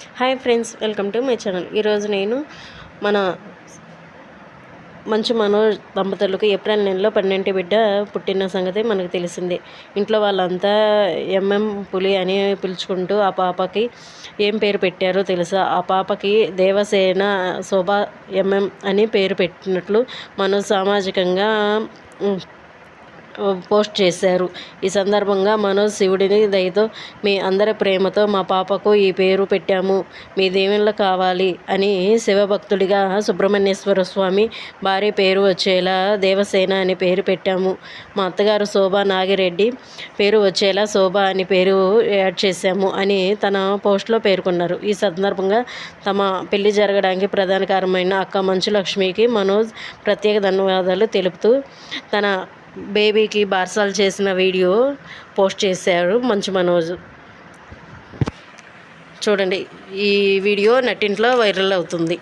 Hi friends welcome to my channel. ఈరోజు నేను మన మంచు మనోజ్ దంపతులకు ఏప్రిల్ నెలలో పన్నెండు బిడ్డ పుట్టిన సంగతి మనకు తెలిసిందే. ఇంట్లో వాళ్ళంతా ఎంఎం పులి అని పిలుచుకుంటూ ఆ పాపకి ఏం పేరు పెట్టారో తెలుసా? ఆ పాపకి దేవసేన శోభ ఎంఎం అని పేరు పెట్టినట్లు మనోజ్ సామాజికంగా పోస్ట్ చేశారు. ఈ సందర్భంగా మనోజ్ శివుడిని దయతో మీ అందరి ప్రేమతో మా పాపకు ఈ పేరు పెట్టాము. మీ దేవుళ్ళు కావాలి అని శివభక్తుడిగా సుబ్రహ్మణ్యేశ్వర స్వామి భార్య పేరు వచ్చేలా దేవసేన అని పేరు పెట్టాము. మా అత్తగారు శోభా నాగిరెడ్డి పేరు వచ్చేలా శోభ అని పేరు యాడ్ చేశాము అని తన పోస్ట్లో పేర్కొన్నారు. ఈ సందర్భంగా తమ పెళ్ళి జరగడానికి ప్రధాన కారణమైన అక్క మంచు లక్ష్మికి మనోజ్ ప్రత్యేక ధన్యవాదాలు తెలుపుతూ తన బేబీకి బార్సాలు చేసిన వీడియో పోస్ట్ చేశారు మంచు మనోజ్. చూడండి ఈ వీడియో నెట్టింట్లో వైరల్ అవుతుంది.